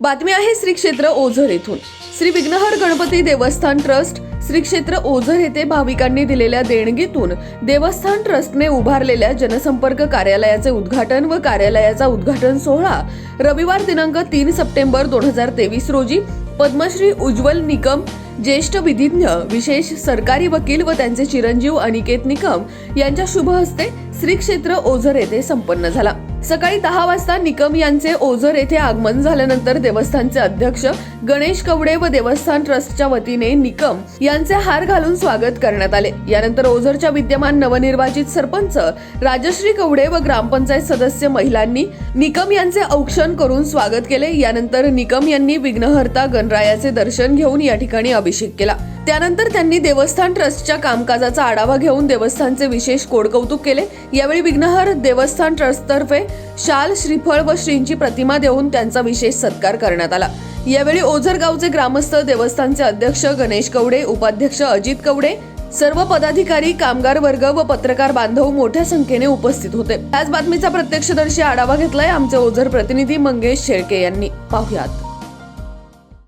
बातमी आहे श्री क्षेत्र ओझर येथून. श्री विघ्नहर गणपती देवस्थान ट्रस्ट श्री क्षेत्र ओझर येथे भाविकांनी दिलेल्या देणगीतून देवस्थान ट्रस्टने उभारलेल्या जनसंपर्क कार्यालयाचे उद्घाटन व कार्यालयाचा उद्घाटन सोहळा रविवार दिनांक तीन सप्टेंबर दोन हजार तेवीस रोजी पद्मश्री उज्ज्वल निकम ज्येष्ठ विधिज्ञ विशेष सरकारी वकील व त्यांचे चिरंजीव अनिकेत निकम यांच्या शुभ हस्ते श्री क्षेत्र ओझर येथे संपन्न झाला. सकाळी दहा वाजता निकम यांचे ओझर येथे आगमन झाल्यानंतर देवस्थानचे अध्यक्ष गणेश कवडे व देवस्थान ट्रस्टच्या वतीने निकम यांचे हार घालून स्वागत करण्यात आले. यानंतर ओझरच्या विद्यमान नवनिर्वाचित सरपंच राजश्री कवडे व ग्रामपंचायत सदस्य महिलांनी निकम यांचे औक्षण करून स्वागत केले. यानंतर निकम यांनी विघ्नहर्ता गणरायाचे दर्शन घेऊन या ठिकाणी अभिषेक केला. त्यानंतर त्यांनी देवस्थान ट्रस्टच्या कामकाजाचा आढावा घेऊन देवस्थानचे विशेष कोडकौतुक केले. यावेळी विघ्नहर देवस्थान ट्रस्टतर्फे शाल श्रीफळ व श्रींची प्रतिमा देऊन त्यांचा विशेष सत्कार करण्यात आला. यावेळी ओझरगावचे ग्रामस्थ देवस्थानचे अध्यक्ष गणेश कवडे उपाध्यक्ष अजित कवडे सर्व पदाधिकारी कामगार वर्ग व पत्रकार बांधव मोठ्या संख्येने उपस्थित होते. त्याच बातमीचा प्रत्यक्षदर्शी आढावा घेतलाय आमचे ओझर प्रतिनिधी मंगेश शेळके यांनी. पाहुयात.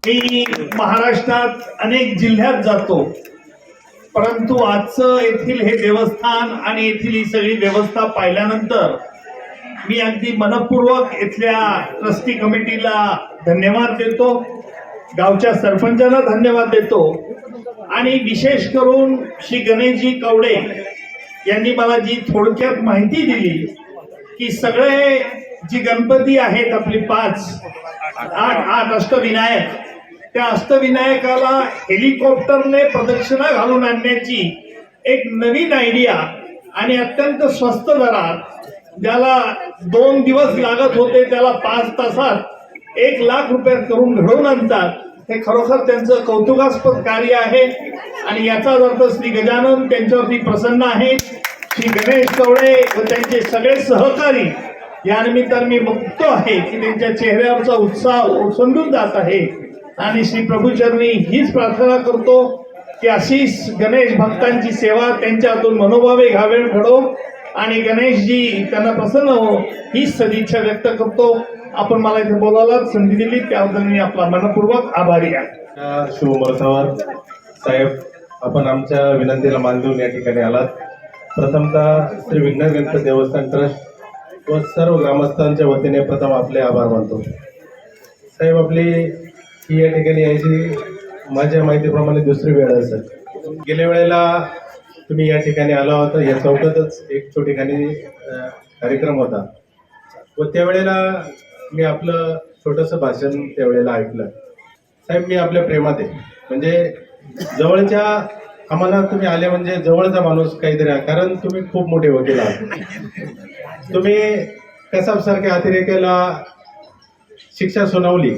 मी महाराष्ट्रात अनेक जिल्ह्यात जातो. परंतु आजचं येथील हे देवस्थान आणि येथील ही सगळी व्यवस्था पाहिल्यानंतर मी अगदी मनपूर्वक इथल्या ट्रस्टी कमिटीला धन्यवाद देतो. गावच्या सरपंचाला धन्यवाद देतो. आणि विशेष करून श्री गणेशजी कवडे यांनी मला जी थोडक्यात माहिती दिली की सगळे जी गणपती आहेत आपली पाच आठ आठ अष्टविनायक. त्या अष्टविनायकाला हेलिकॉप्टरने प्रदक्षिणा घालून आणण्याची एक नवीन आयडिया आणि अत्यंत स्वस्त दरात ज्याला दोन दिवस लागत होते त्याला पाच तासात एक लाख रुपयात करून घडवून आणतात. हे खरोखर त्यांचं कौतुकास्पद कार्य आहे आणि याचाच अर्थ श्री गजानन त्यांच्यावरती प्रसन्न आहे श्री गणेश कवडे व त्यांचे सगळे सहकारी या निमित्ताने मी बघतो आहे. की त्यांच्या चेहऱ्यावरचा उत्साह ओसंडून जात आहे. आणि श्री प्रभूचरणी हीच प्रार्थना करतो की अशीच गणेश भक्तांची सेवा त्यांच्यातून मनोभावे घावेळ घडो आणि गणेशजी त्यांना प्रसन्न हो हीच सदिच्छा व्यक्त करतो. आपण मला इथे बोलायला संधी दिली त्याबद्दल मी आपला मनपूर्वक आभारी आहे. या साहेब आपण आमच्या विनंतीला मान देऊन या ठिकाणी आलात. प्रथमतः श्री विघ्न गणपती देवस्थान ट्रस्ट व सर्व ग्रामस्थांच्या वतीने प्रथम आपले आभार मानतो. साहेब आपली ही या ठिकाणी यायची माझ्या माहितीप्रमाणे दुसरी वेळ असेल गेल्या वेळेला तुम्ही या ठिकाणी आला होता या चौकातच एक छोटी ठिकाणी कार्यक्रम होता. व त्यावेळेला मी आपलं छोटंसं भाषण त्यावेळेला ऐकलं. साहेब मी आपल्या प्रेमात आहे. म्हणजे जवळच्या आम्हाला तुम्ही आले म्हणजे जवळचा माणूस काहीतरी कारण तुम्ही खूप मोठे वकील आहात. तुम्ही कसाबसारख्या अतिरेकेला शिक्षा सुनावली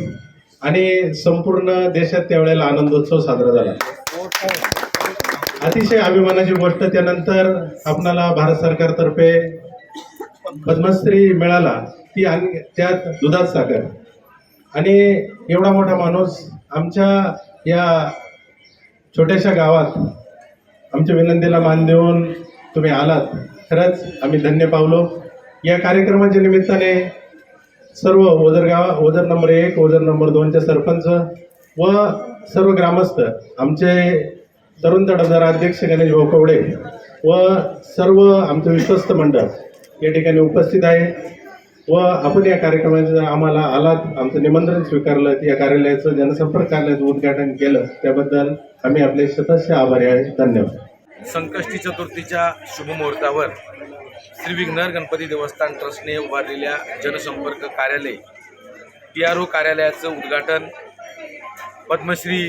आणि संपूर्ण देशात त्यावेळेला आनंदोत्सव साजरा झाला? अतिशय अभिमानाची गोष्ट त्यानंतर आपणाला भारत सरकारतर्फे पद्मश्री मिळाला ती आणि त्यात दुधात साखर आणि एवढा मोठा माणूस आमच्या या छोट्याशा गावात आमच्या विनंतीला मान देऊन तुम्ही आलात. खरंच आम्ही धन्य पावलो. या कार्यक्रमाच्या निमित्ताने सर्व ओझर गाव ओझर नंबर एक ओझर नंबर दोनचे सरपंच व सर्व ग्रामस्थ आमचे तरुण तडफदार अध्यक्ष गणेश भोकवडे व सर्व आमचं विश्वस्त मंडळ या ठिकाणी उपस्थित आहे व आपण या कार्यक्रमाचं आम्हाला आलात आमचं निमंत्रण स्वीकारलं या कार्यालयाचं जनसंपर्क कार्यालयाचं उद्घाटन केलं त्याबद्दल आम्ही आपले शतस्य आभारी आहे. धन्यवाद. संकष्टी चतुर्थीच्या शुभमुहूर्तावर श्री विघ्नर गणपती देवस्थान ट्रस्टने उभारलेल्या जनसंपर्क कार्यालय टी आर ओ कार्यालयाचं उद्घाटन पद्मश्री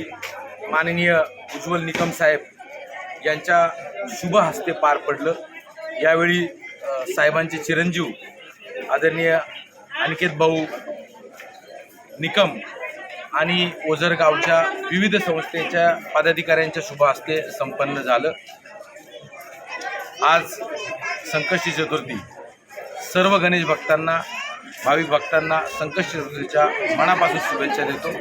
माननीय उज्ज्वल निकम साहेब यांच्या शुभ हस्ते पार पडलं. यावेळी साहेबांचे चिरंजीव आदरणीय अनिकेत भाऊ निकम आणि ओझर गावच्या विविध संस्थेच्या पदाधिकाऱ्यांच्या शुभ हस्ते संपन्न झालं. आज संकष्टी चतुर्थी सर्व गणेश भक्तांना भाविक भक्तांना संकष्टी चतुर्थीच्या मनापासून शुभेच्छा देतो.